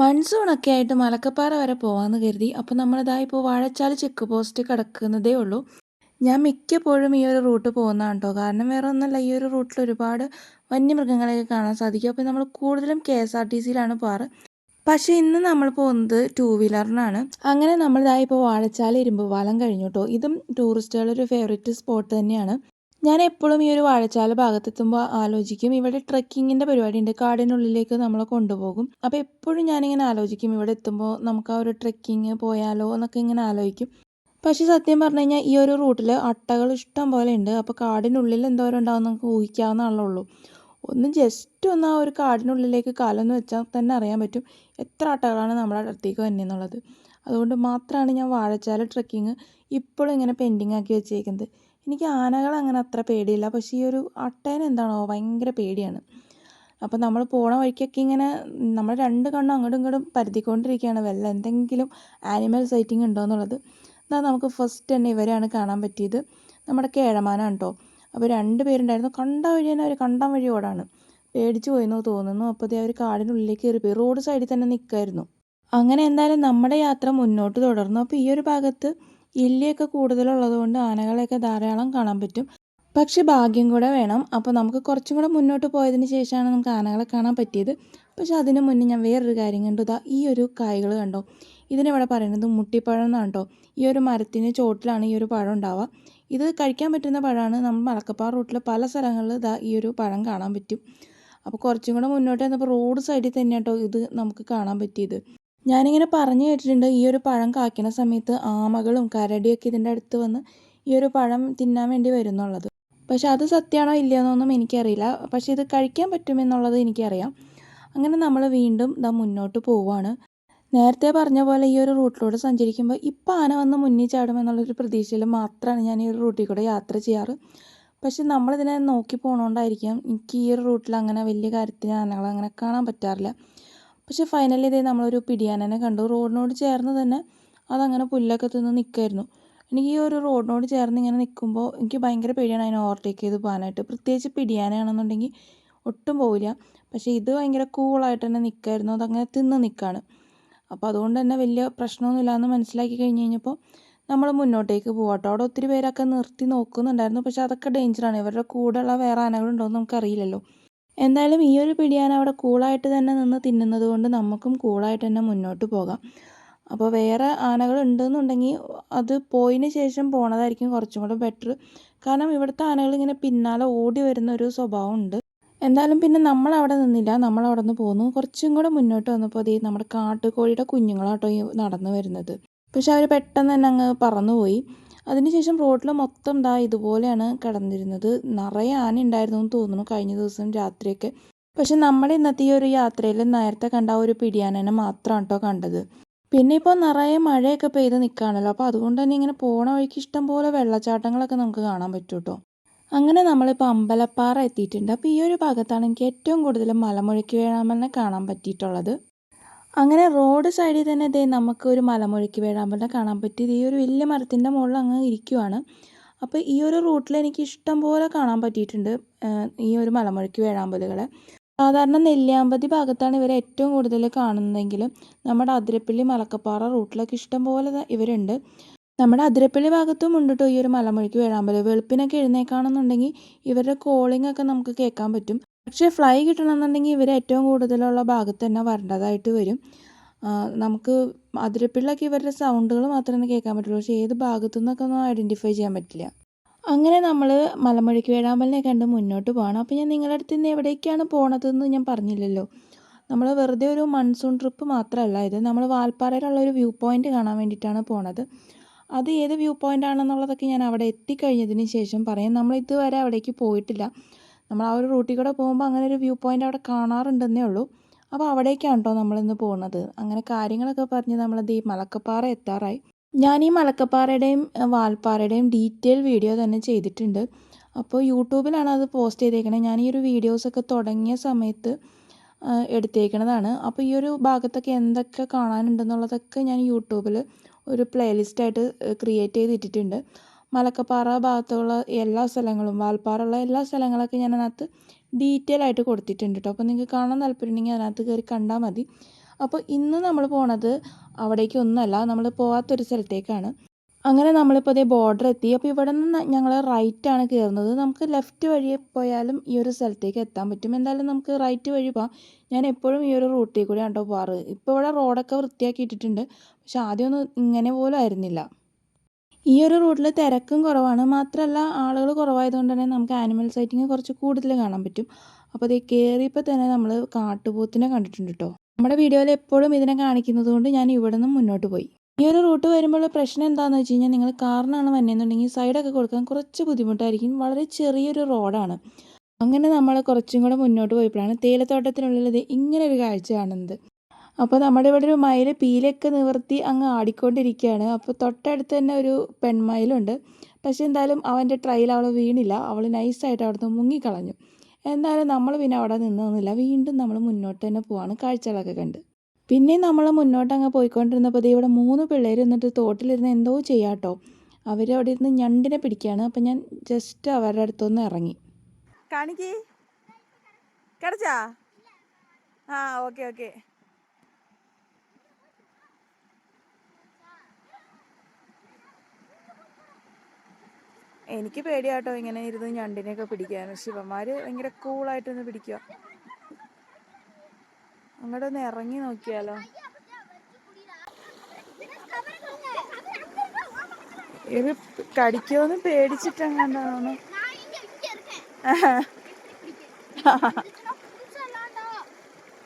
മൺസൂണൊക്കെ ആയിട്ട് മലക്കപ്പാറ വരെ പോകാമെന്ന് കരുതി. അപ്പോൾ നമ്മളിതാ ഇപ്പോൾ വാഴച്ചാൽ ചെക്ക് പോസ്റ്റ് കിടക്കുന്നതേ ഉള്ളൂ. ഞാൻ മിക്കപ്പോഴും ഈ ഒരു റൂട്ട് പോകുന്നതാണ് കേട്ടോ കാരണം വേറെ ഒന്നല്ല ഈ ഒരു റൂട്ടിൽ ഒരുപാട് വന്യമൃഗങ്ങളെയൊക്കെ കാണാൻ സാധിക്കും. അപ്പോൾ നമ്മൾ കൂടുതലും കെ എസ് ആർ ടി സിയിലാണ് പോകാറ് പക്ഷേ ഇന്ന് നമ്മൾ പോകുന്നത് ടൂ വീലറിനാണ് അങ്ങനെ നമ്മളിതായി ഇപ്പോൾ വാഴച്ചാൽ ഇരുമ്പ് പാലം കഴിഞ്ഞു കേട്ടോ ഇതും ടൂറിസ്റ്റുകളുടെ ഒരു ഫേവറേറ്റ് സ്പോട്ട് തന്നെയാണ്. ഞാൻ എപ്പോഴും ഈ ഒരു വാഴച്ചാല ഭാഗത്തെത്തുമ്പോൾ ആലോചിക്കും ഇവിടെ ട്രക്കിങ്ങിന്റെ പരിപാടി ഉണ്ട് കാടിനുള്ളിലേക്ക് നമ്മളെ കൊണ്ടുപോകും. അപ്പോൾ എപ്പോഴും ഞാനിങ്ങനെ ആലോചിക്കും ഇവിടെ എത്തുമ്പോൾ നമുക്ക് ആ ഒരു ട്രക്കിങ് പോയാലോ എന്നൊക്കെ ഇങ്ങനെ ആലോചിക്കും. പക്ഷേ സത്യം പറഞ്ഞു കഴിഞ്ഞാൽ ഈ ഒരു റൂട്ടിൽ അട്ടകൾ ഇഷ്ടം പോലെ ഉണ്ട്. അപ്പോൾ കാടിനുള്ളിൽ എന്തോരം ഉണ്ടാവും നമുക്ക് ഊഹിക്കാവുന്ന ആളുള്ളൂ ഒന്ന് ജസ്റ്റ് ഒന്ന് ആ ഒരു കാടിനുള്ളിലേക്ക് കാലൊന്ന് വെച്ചാൽ തന്നെ അറിയാൻ പറ്റും എത്ര അട്ടകളാണ് നമ്മുടെ അടുത്തേക്ക് വന്നതെന്നുള്ളത് അതുകൊണ്ട് മാത്രമാണ് ഞാൻ വാഴച്ചാല ട്രക്കിങ് ഇപ്പോഴും ഇങ്ങനെ പെൻഡിങ് ആക്കി വെച്ചേക്കുന്നത്. എനിക്ക് ആനകളെ അങ്ങനെ അത്ര പേടിയില്ല. പക്ഷേ ഈ ഒരു അട്ടേനെ എന്താണോ ഭയങ്കര പേടിയാണ്. അപ്പോൾ നമ്മൾ പോണ വഴിക്കൊക്കെ ഇങ്ങനെ നമ്മൾ രണ്ട് കണ്ണും അങ്ങോട്ടും ഇങ്ങോട്ടും പരത്തിക്കൊണ്ടിരിക്കുകയാണ്. വല്ല എന്തെങ്കിലും ആനിമൽ സൈറ്റിംഗ് ഉണ്ടോ എന്നുള്ളത്. എന്നാൽ നമുക്ക് ഫസ്റ്റ് തന്നെ ഇവരെയാണ് കാണാൻ പറ്റിയത്. നമ്മുടെ കേഴമാനാണ് കേട്ടോ. അപ്പോൾ രണ്ട് പേരുണ്ടായിരുന്നു. കണ്ട വഴി തന്നെ അവർ കണ്ടം വഴി ഓടാണ്. പേടിച്ചു പോയെന്ന് തോന്നുന്നു. അപ്പോൾ അവർ കാടിനുള്ളിലേക്ക് കയറിപ്പോയി റോഡ് സൈഡിൽ തന്നെ നിൽക്കായിരുന്നു അങ്ങനെ എന്തായാലും നമ്മുടെ യാത്ര മുന്നോട്ട് തുടർന്നു. അപ്പോൾ ഈ ഒരു ഭാഗത്ത് ഇല്ലിയൊക്കെ കൂടുതലുള്ളത് കൊണ്ട് ആനകളെയൊക്കെ ധാരാളം കാണാൻ പറ്റും. പക്ഷെ ഭാഗ്യം കൂടെ വേണം. അപ്പോൾ നമുക്ക് കുറച്ചും കൂടെ മുന്നോട്ട് പോയതിന് ശേഷമാണ് നമുക്ക് ആനകളെ കാണാൻ പറ്റിയത്. പക്ഷെ അതിന് മുന്നേ ഞാൻ വേറൊരു കാര്യം കണ്ടു. ഇതാ ഈ ഒരു കായകൾ കണ്ടോ? ഇതിനിവിടെ പറയുന്നത് മുട്ടിപ്പഴം എന്നാണ് കേട്ടോ. ഈ ഒരു മരത്തിന് ചോട്ടിലാണ് ഈ ഒരു പഴം ഉണ്ടാവുക. ഇത് കഴിക്കാൻ പറ്റുന്ന പഴമാണ്. നമ്മൾ മലക്കപ്പാറ റൂട്ടിൽ പല സ്ഥലങ്ങളിൽ ഇതാ ഈ ഒരു പഴം കാണാൻ പറ്റും. അപ്പോൾ കുറച്ചും കൂടെ മുന്നോട്ട് വന്നപ്പോൾ റോഡ് സൈഡിൽ തന്നെ കേട്ടോ ഇത് നമുക്ക് കാണാൻ പറ്റിയത്. ഞാനിങ്ങനെ പറഞ്ഞു കേട്ടിട്ടുണ്ട് ഈ ഒരു പഴം കായ്ക്കുന്ന സമയത്ത് ആമകളും കരടിയൊക്കെ ഇതിന്റെ അടുത്ത് വന്ന് ഈ ഒരു പഴം തിന്നാൻ വേണ്ടി വരുന്നുള്ളത്. പക്ഷെ അത് സത്യമാണോ ഇല്ലയെന്നൊന്നും എനിക്കറിയില്ല. പക്ഷെ ഇത് കഴിക്കാൻ പറ്റുമെന്നുള്ളത് എനിക്കറിയാം. അങ്ങനെ നമ്മൾ വീണ്ടും ഇതാ മുന്നോട്ട് പോവുകയാണ്. നേരത്തെ പറഞ്ഞ പോലെ ഈ ഒരു റൂട്ടിലൂടെ സഞ്ചരിക്കുമ്പോൾ ഇപ്പം ആന വന്ന് മുന്നിൽ ചാടുമെന്നുള്ളൊരു പ്രതീക്ഷയിൽ മാത്രമാണ് ഞാൻ ഈ ഒരു റൂട്ടിൽ കൂടെ യാത്ര ചെയ്യാറ്. പക്ഷെ നമ്മളിതിനെ നോക്കി പോകണോണ്ടായിരിക്കാം എനിക്ക് ഈ ഒരു റൂട്ടിൽ അങ്ങനെ വലിയ കാര്യത്തിന് ആനകളെ അങ്ങനെ കാണാൻ പറ്റാറില്ല. പക്ഷെ ഫൈനലി ഇതേ നമ്മളൊരു പിടിയാനനെ കണ്ടു. റോഡിനോട് ചേർന്ന് തന്നെ അതങ്ങനെ പുല്ലൊക്കെ തിന്ന് നിൽക്കായിരുന്നു എനിക്ക് ഈ ഒരു റോഡിനോട് ചേർന്ന് ഇങ്ങനെ നിൽക്കുമ്പോൾ എനിക്ക് ഭയങ്കര പേടിയാണ് അതിനെ ഓവർടേക്ക് ചെയ്ത് പോകാനായിട്ട്. പ്രത്യേകിച്ച് പിടിയാനാണെന്നുണ്ടെങ്കിൽ ഒട്ടും പോവില്ല. പക്ഷേ ഇത് ഭയങ്കര കൂളായിട്ട് തന്നെ നിൽക്കായിരുന്നു അതങ്ങനെ തിന്ന് നിൽക്കുകയാണ് അപ്പോൾ അതുകൊണ്ട് തന്നെ വലിയ പ്രശ്നമൊന്നുമില്ല എന്ന് മനസ്സിലാക്കി കഴിഞ്ഞ് കഴിഞ്ഞപ്പോൾ നമ്മൾ മുന്നോട്ടേക്ക് പോകട്ടോ അവിടെ ഒത്തിരി പേരൊക്കെ നിർത്തി നോക്കുന്നുണ്ടായിരുന്നു. പക്ഷേ അതൊക്കെ ഡേഞ്ചറാണ് ഇവരുടെ കൂടെയുള്ള വേറെ ആനകളുണ്ടോ എന്ന് നമുക്കറിയില്ലല്ലോ. എന്തായാലും ഈ ഒരു പിടിയാൻ അവിടെ കൂളായിട്ട് തന്നെ നിന്ന് തിന്നുന്നത് കൊണ്ട് നമുക്കും കൂളായിട്ട് തന്നെ മുന്നോട്ട് പോകാം. അപ്പോൾ വേറെ ആനകൾ ഉണ്ടെന്നുണ്ടെങ്കിൽ അത് പോയതിന് ശേഷം പോണതായിരിക്കും കുറച്ചും കൂടെ ബെറ്റർ കാരണം ഇവിടുത്തെ ആനകൾ ഇങ്ങനെ പിന്നാലെ ഓടി വരുന്ന ഒരു സ്വഭാവം ഉണ്ട്. എന്തായാലും പിന്നെ നമ്മൾ അവിടെ നിന്നില്ല. നമ്മൾ അവിടെ നിന്ന് പോന്നു. കുറച്ചും കൂടെ മുന്നോട്ട് വന്നപ്പോൾ അതേ നമ്മുടെ കാട്ടുകോഴിയുടെ കുഞ്ഞുങ്ങളാട്ടോ ഈ നടന്നു വരുന്നത്. പക്ഷെ അവർ പെട്ടെന്ന് തന്നെ അങ്ങ് പറന്നുപോയി. അതിനുശേഷം റോഡിൽ മൊത്തം ദാ ഇതുപോലെയാണ് കിടന്നിരുന്നത്. നിറയെ ആന ഉണ്ടായിരുന്നു എന്ന് തോന്നുന്നു കഴിഞ്ഞ ദിവസം രാത്രിയൊക്കെ. പക്ഷെ നമ്മുടെ ഇന്നത്തെ ഈ ഒരു യാത്രയിൽ നേരത്തെ കണ്ട ഒരു പിടിയാനനെ മാത്രമാണ് കേട്ടോ കണ്ടത്. പിന്നെ ഇപ്പോൾ നിറയെ മഴയൊക്കെ പെയ്ത് നിൽക്കുകയാണല്ലോ അപ്പോൾ അതുകൊണ്ട് തന്നെ ഇങ്ങനെ പോണ വഴിക്ക് ഇഷ്ടം പോലെ വെള്ളച്ചാട്ടങ്ങളൊക്കെ നമുക്ക് കാണാൻ പറ്റും കേട്ടോ. അങ്ങനെ നമ്മളിപ്പോൾ അമ്പലപ്പാറ എത്തിയിട്ടുണ്ട്. അപ്പോൾ ഈ ഒരു ഭാഗത്താണ് എനിക്ക് ഏറ്റവും കൂടുതൽ മലമുഴക്കി വേണമെന്നെ കാണാൻ പറ്റിയിട്ടുള്ളത്. അങ്ങനെ റോഡ് സൈഡിൽ തന്നെ ദേ നമുക്ക് ഒരു മലമുഴക്കി വേഴാമ്പലിനെ കാണാൻ പറ്റിയത് ഈ ഒരു വലിയ മരത്തിന്റെ മുകളിൽ അങ്ങ് ഇരിക്കുവാണ്. അപ്പോൾ ഈ ഒരു റൂട്ടിൽ എനിക്ക് ഇഷ്ടം പോലെ കാണാൻ പറ്റിയിട്ടുണ്ട് ഈ ഒരു മലമുഴക്കി വേഴാമ്പലുകളെ. സാധാരണ നെല്ലിയാമ്പതി ഭാഗത്താണ് ഇവരെ ഏറ്റവും കൂടുതൽ കാണുന്നതെങ്കിലും നമ്മുടെ അതിരപ്പള്ളി മലക്കപ്പാറ റൂട്ടിലൊക്കെ ഇഷ്ടം പോലെ ഇവരുണ്ട്. നമ്മുടെ അതിരപ്പള്ളി ഭാഗത്തും ഉണ്ട് കേട്ടോ ഈ ഒരു മലമുഴക്കി വേഴാമ്പൽ വെളുപ്പിനൊക്കെ എഴുന്നേക്കാണെന്നുണ്ടെങ്കിൽ ഇവരുടെ കോളിംഗ് ഒക്കെ നമുക്ക് കേൾക്കാൻ പറ്റും. പക്ഷേ ഫ്ലൈ കിട്ടണമെന്നുണ്ടെങ്കിൽ ഇവർ ഏറ്റവും കൂടുതലുള്ള ഭാഗത്ത് തന്നെ വരേണ്ടതായിട്ട് വരും. നമുക്ക് അതിരപ്പിള്ളൊക്കെ ഇവരുടെ സൗണ്ടുകൾ മാത്രമേ കേൾക്കാൻ പറ്റുള്ളൂ. പക്ഷേ ഏത് ഭാഗത്തു നിന്നൊക്കെ ഒന്നും ഐഡന്റിഫൈ ചെയ്യാൻ പറ്റില്ല. അങ്ങനെ നമ്മൾ മലമുഴക്കി വേഴാമ്പലിനെ കണ്ട് മുന്നോട്ട് പോകണം അപ്പോൾ ഞാൻ നിങ്ങളുടെ അടുത്ത് നിന്ന് എവിടേക്കാണ് പോണതെന്ന് ഞാൻ പറഞ്ഞില്ലല്ലോ. നമ്മൾ വെറുതെ ഒരു മൺസൂൺ ട്രിപ്പ് മാത്രമല്ല ഇത് നമ്മൾ വാൽപ്പാറയിലുള്ള ഒരു വ്യൂ പോയിന്റ് കാണാൻ വേണ്ടിയിട്ടാണ് പോണത്. അത് ഏത് വ്യൂ പോയിന്റ് ആണെന്നുള്ളതൊക്കെ ഞാൻ അവിടെ എത്തിക്കഴിഞ്ഞതിന് ശേഷം പറയാം. നമ്മൾ ഇതുവരെ അവിടേക്ക് പോയിട്ടില്ല. നമ്മൾ ആ ഒരു റൂട്ടിൽ കൂടെ പോകുമ്പോൾ അങ്ങനെ ഒരു വ്യൂ പോയിന്റ് അവിടെ കാണാറുണ്ടെന്നേ ഉള്ളൂ. അപ്പോൾ അവിടേക്കാണ് കേട്ടോ നമ്മളിന്ന് പോകുന്നത് അങ്ങനെ കാര്യങ്ങളൊക്കെ പറഞ്ഞ് നമ്മളത് ഈ മലക്കപ്പാറ എത്താറായി. ഞാൻ ഈ മലക്കപ്പാറയുടെയും വാൽപ്പാറയുടെയും ഡീറ്റെയിൽ വീഡിയോ തന്നെ ചെയ്തിട്ടുണ്ട്. അപ്പോൾ യൂട്യൂബിലാണ് അത് പോസ്റ്റ് ചെയ്തേക്കണേ. ഞാൻ ഈ ഒരു വീഡിയോസൊക്കെ തുടങ്ങിയ സമയത്ത് എടുത്തേക്കണതാണ്. അപ്പോൾ ഈ ഒരു ഭാഗത്തൊക്കെ എന്തൊക്കെ കാണാനുണ്ടെന്നുള്ളതൊക്കെ ഞാൻ യൂട്യൂബിൽ ഒരു പ്ലേലിസ്റ്റായിട്ട് ക്രിയേറ്റ് ചെയ്തിട്ടിട്ടുണ്ട്. മലക്കപ്പാറ ഭാഗത്തുള്ള എല്ലാ സ്ഥലങ്ങളും വാൽപ്പാറ ഉള്ള എല്ലാ സ്ഥലങ്ങളൊക്കെ ഞാൻ അതിനകത്ത് ഡീറ്റെയിൽ ആയിട്ട് കൊടുത്തിട്ടുണ്ട് കേട്ടോ അപ്പോൾ നിങ്ങൾക്ക് കാണാൻ താല്പര്യമുണ്ടെങ്കിൽ അതിനകത്ത് കയറി കണ്ടാൽ മതി. അപ്പോൾ ഇന്ന് നമ്മൾ പോണത് അവിടേക്കൊന്നുമല്ല നമ്മൾ പോകാത്തൊരു സ്ഥലത്തേക്കാണ്. അങ്ങനെ നമ്മളിപ്പോൾ അതേ ബോർഡർ എത്തി. അപ്പോൾ ഇവിടെ നിന്ന് ഞങ്ങൾ ആണ് കയറുന്നത് നമുക്ക് ലെഫ്റ്റ് വഴി പോയാലും ഈ ഒരു സ്ഥലത്തേക്ക് എത്താൻ പറ്റും. എന്തായാലും നമുക്ക് റൈറ്റ് വഴി പോകാം ഞാൻ എപ്പോഴും ഈ ഒരു റൂട്ടിൽ കൂടെയാണ് കേട്ടോ പോകാറ് ഇപ്പോൾ ഇവിടെ റോഡൊക്കെ വൃത്തിയാക്കി ഇട്ടിട്ടുണ്ട് പക്ഷെ ആദ്യമൊന്നും ഇങ്ങനെ പോലും ആയിരുന്നില്ല. ഈ ഒരു റൂട്ടിൽ തിരക്കും കുറവാണ്. മാത്രമല്ല ആളുകൾ കുറവായതുകൊണ്ട് തന്നെ നമുക്ക് ആനിമൽ സൈറ്റിങ് കുറച്ച് കൂടുതൽ കാണാൻ പറ്റും. അപ്പോൾ ഇത് കയറിയപ്പോൾ തന്നെ നമ്മൾ കാട്ടുപോത്തിനെ കണ്ടിട്ടുണ്ട് കേട്ടോ നമ്മുടെ വീഡിയോയിൽ എപ്പോഴും ഇതിനെ കാണിക്കുന്നത് കൊണ്ട് ഞാൻ ഇവിടെ നിന്നും മുന്നോട്ട് പോയി. ഈ ഒരു റൂട്ട് വരുമ്പോൾ പ്രശ്നം എന്താണെന്ന് വെച്ച് കഴിഞ്ഞാൽ നിങ്ങൾ കാറിനാണ് വന്നതെന്നുണ്ടെങ്കിൽ സൈഡൊക്കെ കൊടുക്കാൻ കുറച്ച് ബുദ്ധിമുട്ടായിരിക്കും. വളരെ ചെറിയൊരു റോഡാണ് അങ്ങനെ നമ്മൾ കുറച്ചും കൂടെ മുന്നോട്ട് പോയപ്പോഴാണ് തേയിലത്തോട്ടത്തിനുള്ളിൽ ഇത് ഇങ്ങനെ ഒരു കാഴ്ച കാണുന്നത്. അപ്പോൾ നമ്മുടെ ഇവിടെ ഒരു മയിൽ പീലൊക്കെ നിവർത്തി അങ്ങ് ആടിക്കൊണ്ടിരിക്കുകയാണ്. അപ്പോൾ തൊട്ടടുത്ത് തന്നെ ഒരു പെൺമയിലുണ്ട്. പക്ഷെ എന്തായാലും അവന്റെ ട്രയിൽ അവൾ വീണില്ല. അവൾ നൈസായിട്ട് അവിടുന്ന് മുങ്ങിക്കളഞ്ഞു. എന്തായാലും നമ്മൾ പിന്നെ അവിടെ നിന്നൊന്നുമില്ല. വീണ്ടും നമ്മൾ മുന്നോട്ട് തന്നെ പോവാണ് കാഴ്ചകളൊക്കെ കണ്ട്. പിന്നെ നമ്മൾ മുന്നോട്ട് അങ്ങ് പോയിക്കൊണ്ടിരുന്നപ്പോൾ ദേ ഇവിടെ മൂന്ന് പിള്ളേർ എന്നിട്ട് തോട്ടിലിരുന്ന് എന്തോ ചെയ്യാട്ടോ. അവരവിടെ ഇരുന്ന് ഞണ്ടിനെ പിടിക്കുകയാണ്. അപ്പോൾ ഞാൻ ജസ്റ്റ് അവരുടെ അടുത്തൊന്ന് ഇറങ്ങി. കാണിക്ക്. കിടച്ചാ? ആ ഓക്കെ ഓക്കെ. എനിക്ക് പേടിയാട്ടോ ഇങ്ങനെ ഇരുന്ന് ഞണ്ടിനെയൊക്കെ പിടിക്കാൻ. ശിവന്മാര് ഭയങ്കര കൂളായിട്ടൊന്ന് പിടിക്കുക അങ്ങോട്ട് ഒന്ന് ഇറങ്ങി നോക്കിയാലോ. ഇത് കടിക്കുമെന്ന് പേടിച്ചിട്ടെങ്ങാണ്ടാണ്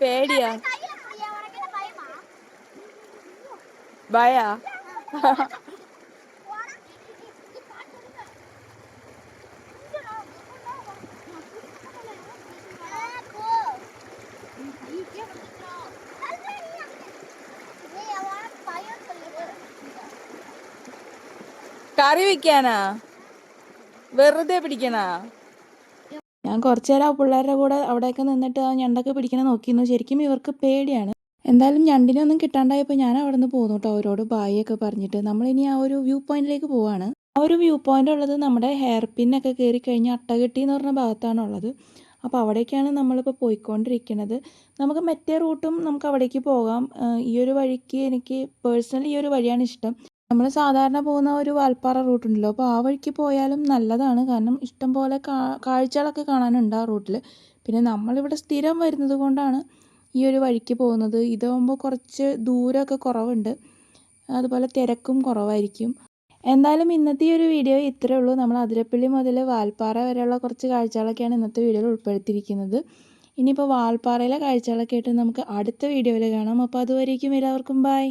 പേടിയാ. ഭയാ. കറി വെക്കാനാ? വെറുതെ പിടിക്കണാ? ഞാൻ കുറച്ച് നേരം ആ പിള്ളേരുടെ കൂടെ അവിടെയൊക്കെ നിന്നിട്ട് ആ ഞണ്ടൊക്കെ പിടിക്കണ നോക്കിയിരുന്നു. ശരിക്കും ഇവർക്ക് പേടിയാണ്. എന്തായാലും ഞണ്ടിനെ ഒന്നും കിട്ടാണ്ടായപ്പോൾ ഞാൻ അവിടെ നിന്ന് പോന്നു കേട്ടോ അവരോട് ബായൊക്കെ പറഞ്ഞിട്ട് നമ്മളിനി ആ ഒരു വ്യൂ പോയിന്റിലേക്ക് പോവാണ്. ആ ഒരു വ്യൂ പോയിന്റ് ഉള്ളത് നമ്മുടെ ഹെയർ പിന്നൊക്കെ കയറി കഴിഞ്ഞ് അട്ടകെട്ടി എന്ന് പറഞ്ഞ ഭാഗത്താണ് ഉള്ളത്. അപ്പോൾ അവിടേക്കാണ് നമ്മളിപ്പോൾ പോയിക്കൊണ്ടിരിക്കുന്നത് നമുക്ക് മറ്റേ റൂട്ടും നമുക്ക് അവിടേക്ക് പോകാം. ഈ ഒരു വഴിക്ക് എനിക്ക് പേഴ്സണലി ഈ ഒരു വഴിയാണ് ഇഷ്ടം. നമ്മൾ സാധാരണ പോകുന്ന ഒരു വാൽപ്പാറ റൂട്ട് ഉണ്ടല്ലോ അപ്പോൾ ആ വഴിക്ക് പോയാലും നല്ലതാണ്. കാരണം ഇഷ്ടം പോലെ കാഴ്ചകളൊക്കെ കാണാനുണ്ട് ആ റൂട്ടിൽ പിന്നെ നമ്മളിവിടെ സ്ഥിരം വരുന്നത് കൊണ്ടാണ് ഈ ഒരു വഴിക്ക് പോകുന്നത്. ഇതാകുമ്പോൾ കുറച്ച് ദൂരമൊക്കെ കുറവുണ്ട്. അതുപോലെ തിരക്കും കുറവായിരിക്കും. എന്തായാലും ഇന്നത്തെ ഈ ഒരു വീഡിയോ ഇത്രയേ ഉള്ളൂ. നമ്മൾ അതിരപ്പള്ളി മുതൽ വാൽപ്പാറ വരെയുള്ള കുറച്ച് കാഴ്ചകളൊക്കെയാണ് ഇന്നത്തെ വീഡിയോയിൽ ഉൾപ്പെടുത്തിയിരിക്കുന്നത്. ഇനിയിപ്പോൾ വാൽപ്പാറയിലെ കാഴ്ചകളൊക്കെ ആയിട്ട് നമുക്ക് അടുത്ത വീഡിയോയിൽ കാണാം. അപ്പോൾ അതുവരേക്കും എല്ലാവർക്കും ബൈ